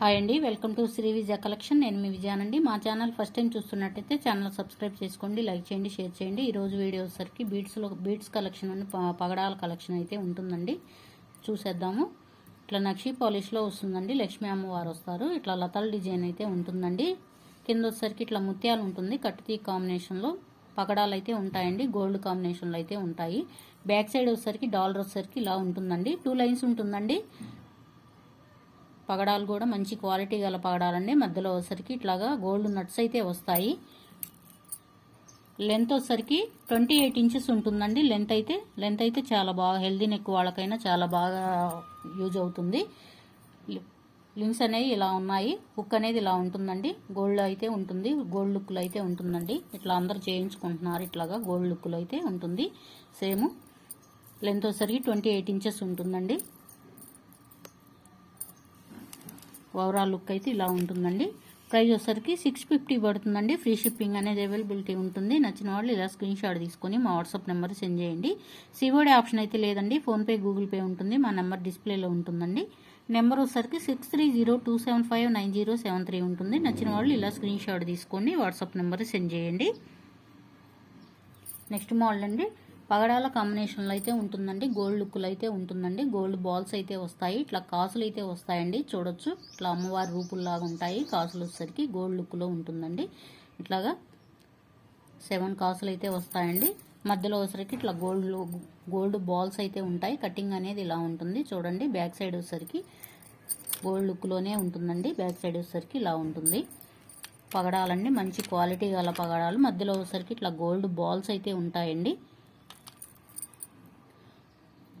Hi అండి welcome to Shri Vijaya collection. నేను మీ విజయానండి. మా ఛానల్ ఫస్ట్ టైం చూస్తున్నట్టయితే ఛానల్ సబ్స్క్రైబ్ చేసుకోండి లైక్ చేయండి షేర్ చేయండి. ఈరోజు వీడియో వచ్చేసరికి బీడ్స్లో బీడ్స్ కలెక్షన్ అని పగడాల కలెక్షన్ అయితే ఉంటుందండి. చూసేద్దాము. ఇట్లా నక్షి పాలిష్లో వస్తుందండి లక్ష్మీ అమ్మవారు వస్తారు. ఇట్లా లతల డిజైన్ అయితే ఉంటుందండి. కింద వచ్చేసరికి ఇట్లా ముత్యాలు ఉంటుంది కట్టుతీ కాంబినేషన్లో పగడాలు అయితే ఉంటాయండి గోల్డ్ కాంబినేషన్లో అయితే ఉంటాయి. బ్యాక్ సైడ్ వచ్చేసరికి డాలర్ వచ్చేసరికి ఇలా ఉంటుందండి. టూ లైన్స్ ఉంటుందండి. పగడాలు కూడా మంచి క్వాలిటీ గల పగడాలండి. మధ్యలో వచ్చేసరికి ఇట్లాగా గోల్డ్ నట్స్ అయితే వస్తాయి. లెంత్ వచ్చేసరికి ట్వంటీ ఎయిట్ ఇంచెస్ ఉంటుందండి. లెంత్ అయితే లెంత్ అయితే చాలా బాగా హెల్దీ నెక్ వాళ్ళకైనా చాలా బాగా యూజ్ అవుతుంది. లింక్స్ అనేవి ఇలా ఉన్నాయి. హుక్ అనేది ఇలా ఉంటుందండి. గోల్డ్ అయితే ఉంటుంది. గోల్డ్ లుక్లో అయితే ఉంటుందండి. ఇట్లా అందరు చేయించుకుంటున్నారు. ఇట్లాగా గోల్డ్ లుక్లు అయితే ఉంటుంది. సేమ్ లెంత్ వచ్చేసరికి ట్వంటీ ఎయిట్ ఇంచెస్ ఉంటుందండి. ఓవరాల్ లుక్ అయితే ఇలా ఉంటుందండి. ప్రైస్ వచ్చేసరికి సిక్స్ ఫిఫ్టీ పడుతుందండి. ఫ్రీ షిప్పింగ్ అనేది అవైలబిలిటీ ఉంటుంది. నచ్చిన వాళ్ళు ఇలా స్క్రీన్ షాట్ తీసుకొని మా వాట్సాప్ నెంబర్ సెండ్ చేయండి. సివోడి ఆప్షన్ అయితే లేదండి. ఫోన్పే గూగుల్ పే ఉంటుంది. మా నెంబర్ డిస్ప్లేలో ఉంటుందండి. నెంబర్ వచ్చేసరికి six three zero two seven five nine zero seven three ఉంటుంది. నచ్చిన వాళ్ళు ఇలా స్క్రీన్ షాట్ తీసుకోండి వాట్సాప్ నెంబర్ సెండ్ చేయండి. నెక్స్ట్ మోడల్ అండి. పగడాల కాంబినేషన్లో అయితే ఉంటుందండి. గోల్డ్ లుక్లో అయితే ఉంటుందండి. గోల్డ్ బాల్స్ అయితే వస్తాయి. ఇట్లా కాసులు అయితే వస్తాయండి. చూడొచ్చు. ఇట్లా అమ్మవారి రూపుల్లాగా ఉంటాయి. కాసులు వచ్చేసరికి గోల్డ్ లుక్లో ఉంటుందండి. ఇట్లాగా సెవెన్ కాసులు అయితే వస్తాయండి. మధ్యలో వచ్చేసరికి ఇట్లా గోల్డ్ గోల్డ్ బాల్స్ అయితే ఉంటాయి. కటింగ్ అనేది ఇలా ఉంటుంది. చూడండి. బ్యాక్ సైడ్ వచ్చేసరికి గోల్డ్ లుక్లోనే ఉంటుందండి. బ్యాక్ సైడ్ వచ్చేసరికి ఇలా ఉంటుంది. పగడాలండి. మంచి క్వాలిటీ గల పగడాలు. మధ్యలో వచ్చేసరికి ఇట్లా గోల్డ్ బాల్స్ అయితే ఉంటాయండి.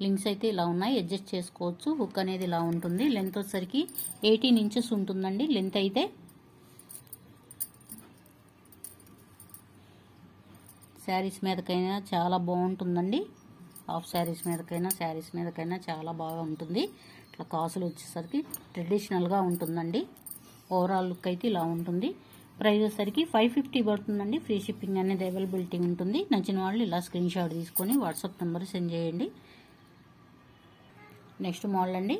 లింక్స్ అయితే ఇలా ఉన్నాయి. అడ్జస్ట్ చేసుకోవచ్చు. హుక్ అనేది ఇలా ఉంటుంది. లెంత్ వచ్చేసరికి ఎయిటీన్ ఇంచెస్ ఉంటుందండి. లెంత్ అయితే శారీస్ మీదకైనా చాలా బాగుంటుందండి. హాఫ్ శారీస్ మీదకైనా శారీస్ మీదకైనా చాలా బాగా ఉంటుంది. ఇట్లా కాసులు వచ్చేసరికి ట్రెడిషనల్గా ఉంటుందండి. ఓవరాల్ లుక్ అయితే ఇలా ఉంటుంది. ప్రైస్ వచ్చేసరికి ఫైవ్ ఫిఫ్టీ పడుతుందండి. ఫ్రీ షిప్పింగ్ అనేది అవైలబిలిటీ ఉంటుంది. నచ్చిన వాళ్ళు ఇలా స్క్రీన్ షాట్ తీసుకొని వాట్సాప్ నెంబర్ సెండ్ చేయండి. నెక్స్ట్ మోడల్ అండి.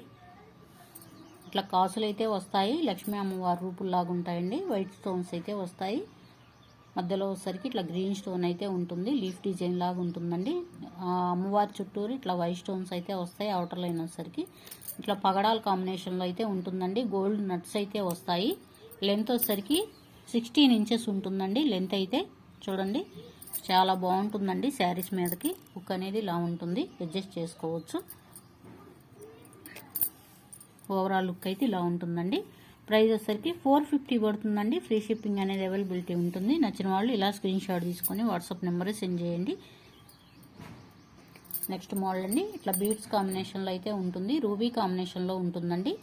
ఇట్లా కాసులు అయితే వస్తాయి. లక్ష్మీ అమ్మవారి రూపుల్లాగా ఉంటాయండి. వైట్ స్టోన్స్ అయితే వస్తాయి. మధ్యలో వచ్చేసరికి ఇట్లా గ్రీన్ స్టోన్ అయితే ఉంటుంది. లీఫ్ డిజైన్ లాగా ఉంటుందండి. అమ్మవారి చుట్టూరు ఇట్లా వైట్ స్టోన్స్ అయితే వస్తాయి. అవుటర్ లైన్ వచ్చేసరికి ఇట్లా పగడాల కాంబినేషన్లో అయితే ఉంటుందండి. గోల్డ్ నట్స్ అయితే వస్తాయి. లెంత్ వచ్చేసరికి సిక్స్టీన్ ఇంచెస్ ఉంటుందండి. లెంత్ అయితే చూడండి. చాలా బాగుంటుందండి శారీస్ మీదకి. హుక్ అనేది ఇలా ఉంటుంది. అడ్జస్ట్ చేసుకోవచ్చు. ఓవరాల్ లుక్ అయితే ఇలా ఉంటుందండి. ప్రైస్ వచ్చేసరికి ఫోర్ ఫిఫ్టీ పడుతుందండి. ఫ్రీ షిప్పింగ్ అనేది అవైలబిలిటీ ఉంటుంది. నచ్చిన వాళ్ళు ఇలా స్క్రీన్ షాట్ తీసుకొని వాట్సాప్ నెంబర్ సెండ్ చేయండి. నెక్స్ట్ మోడల్ అండి. ఇట్లా బీడ్స్ కాంబినేషన్లో అయితే ఉంటుంది. రూబీ కాంబినేషన్లో ఉంటుందండి.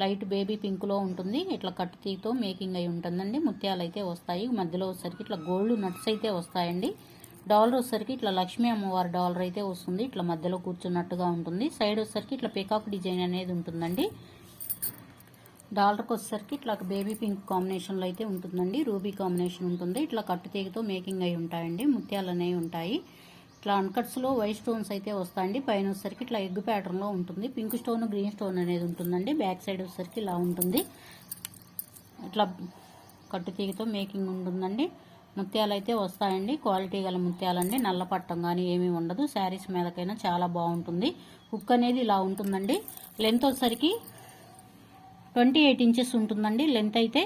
లైట్ బేబీ పింక్లో ఉంటుంది. ఇట్లా కట్టుతీతో మేకింగ్ అయి ఉంటుందండి. ముత్యాలు అయితే వస్తాయి. మధ్యలో వచ్చేసరికి ఇట్లా గోల్డ్ నట్స్ అయితే వస్తాయండి. డాలర్ వచ్చేసరికి ఇట్లా లక్ష్మీ అమ్మవారి డాలర్ అయితే వస్తుంది. ఇట్లా మధ్యలో కూర్చున్నట్టుగా ఉంటుంది. సైడ్ వచ్చేసరికి ఇట్లా పికాక్ డిజైన్ అనేది ఉంటుందండి. డాలర్కి వచ్చేసరికి ఇట్లా బేబీ పింక్ కాంబినేషన్లో అయితే ఉంటుందండి. రూబీ కాంబినేషన్ ఉంటుంది. ఇట్లా కట్టు తీగతో మేకింగ్ అయి ఉంటాయండి. ముత్యాలు అనేవి ఉంటాయి. ఇట్లా అన్కట్స్లో వైట్ స్టోన్స్ అయితే వస్తాయండి. పైన వచ్చేసరికి ఇట్లా ఎగ్ ప్యాటర్న్లో ఉంటుంది. పింక్ స్టోన్ గ్రీన్ స్టోన్ అనేది ఉంటుందండి. బ్యాక్ సైడ్ వచ్చేసరికి ఇలా ఉంటుంది. ఇట్లా కట్టు తీగతో మేకింగ్ ఉంటుందండి. ముత్యాలు అయితే వస్తాయండి. క్వాలిటీ గల ముత్యాలండి. నల్ల పట్టం కానీ ఏమీ ఉండదు. శారీస్ మీదకైనా చాలా బాగుంటుంది. హుక్ అనేది ఇలా ఉంటుందండి. లెంత్ వచ్చేసరికి ట్వంటీ ఎయిట్ ఇంచెస్ ఉంటుందండి. లెంత్ అయితే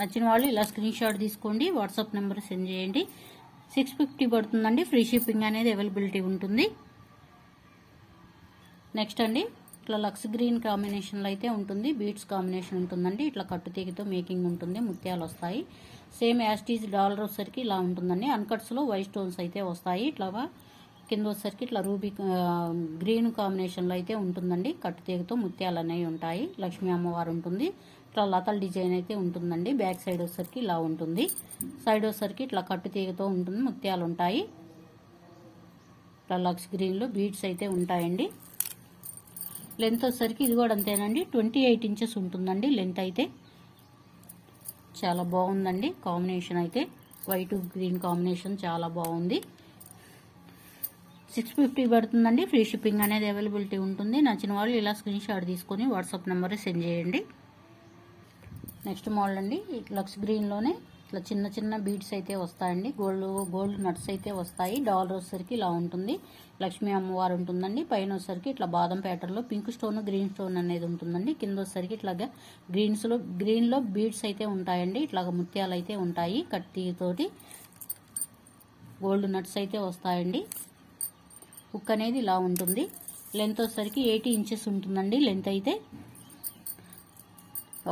నచ్చిన వాళ్ళు ఇలా స్క్రీన్ షాట్ తీసుకోండి. వాట్సాప్ నెంబర్ సెండ్ చేయండి. సిక్స్ ఫిఫ్టీ పడుతుందండి. ఫ్రీ షిప్పింగ్ అనేది అవైలబిలిటీ ఉంటుంది. నెక్స్ట్ అండి. ఇట్లా లక్స్ గ్రీన్ కాంబినేషన్లో అయితే ఉంటుంది. బీట్స్ కాంబినేషన్ ఉంటుందండి. ఇట్లా కట్టు తీగతో మేకింగ్ ఉంటుంది. ముత్యాలు వస్తాయి. సేమ్ యాస్టీజ్ డాలర్ వచ్చేసరికి ఇలా ఉంటుందండి. అన్కట్స్లో వైట్ స్టోన్స్ అయితే వస్తాయి. ఇట్లా కింద వచ్చేసరికి ఇట్లా రూబీ గ్రీన్ కాంబినేషన్లో అయితే ఉంటుందండి. కట్టు తీగతో ముత్యాలు అనేవి ఉంటాయి. లక్ష్మీ అమ్మవారు ఉంటుంది. ఇట్లా లతల డిజైన్ అయితే ఉంటుందండి. బ్యాక్ సైడ్ వచ్చేసరికి ఇలా ఉంటుంది. సైడ్ వచ్చేసరికి ఇట్లా కట్టు తీగతో ఉంటుంది. ముత్యాలు ఉంటాయి. ఇట్లా లక్స్ గ్రీన్లో బీడ్స్ అయితే ఉంటాయండి. లెంత్ వచ్చేసరికి ఇది కూడా అంతేనండి. ట్వంటీ ఎయిట్ ఇంచెస్ ఉంటుందండి లెంత్ అయితే. చాలా బాగుందండి కాంబినేషన్ అయితే. వైట్ గ్రీన్ కాంబినేషన్ చాలా బాగుంది. సిక్స్ ఫిఫ్టీ పడుతుందండి. ఫ్రీ షిప్పింగ్ అనేది అవైలబిలిటీ ఉంటుంది. నచ్చిన వాళ్ళు ఇలా స్క్రీన్ షాట్ తీసుకొని వాట్సాప్ నెంబర్ సెండ్ చేయండి. నెక్స్ట్ మోడల్ అండి. లక్స్ గ్రీన్లోనే ఇట్లా చిన్న చిన్న బీడ్స్ అయితే వస్తాయండి. గోల్డ్ గోల్డ్ నట్స్ అయితే వస్తాయి. డాలర్ వచ్చేసరికి ఇలా ఉంటుంది. లక్ష్మీ అమ్మవారు ఉంటుందండి. పైన వచ్చేసరికి ఇట్లా బాదం ప్యాటర్న్లో పింక్ స్టోన్ గ్రీన్ స్టోన్ అనేది ఉంటుందండి. కింద వచ్చేసరికి ఇట్లాగా గ్రీన్స్లో గ్రీన్లో బీడ్స్ అయితే ఉంటాయండి. ఇట్లాగ ముత్యాలు అయితే ఉంటాయి కత్తితోటి గోల్డ్ నట్స్ అయితే వస్తాయండి. హుక్ అనేది ఇలా ఉంటుంది. లెంత్ వచ్చేసరికి ఎయిటీ ఇంచెస్ ఉంటుందండి. లెంత్ అయితే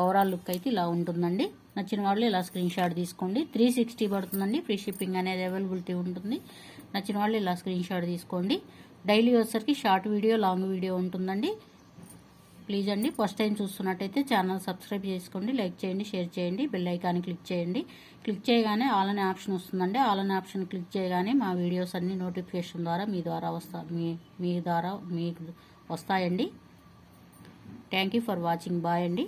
ఓవరాల్ లుక్ అయితే ఇలా ఉంటుందండి. నచ్చిన వాళ్ళు ఇలా స్క్రీన్ షాట్ తీసుకోండి. త్రీ సిక్స్టీ పడుతుందండి. ఫ్రీ షిప్పింగ్ అనేది అవైలబిలిటీ ఉంటుంది. నచ్చిన వాళ్ళు ఇలా స్క్రీన్ షాట్ తీసుకోండి. డైలీ వచ్చేసరికి షార్ట్ వీడియో లాంగ్ వీడియో ఉంటుందండి. ప్లీజ్ అండి ఫస్ట్ టైం చూస్తున్నట్టయితే ఛానల్ సబ్స్క్రైబ్ చేసుకోండి లైక్ చేయండి షేర్ చేయండి బెల్ ఐకాన్ క్లిక్ చేయండి. క్లిక్ చేయగానే ఆల్ అనే ఆప్షన్ వస్తుందండి. ఆల్ అనే ఆప్షన్ క్లిక్ చేయగానే మా వీడియోస్ అన్ని నోటిఫికేషన్ ద్వారా మీ ద్వారా వస్తా మీ మీ ద్వారా మీకు వస్తాయండి. Thank you for watching bye అండి.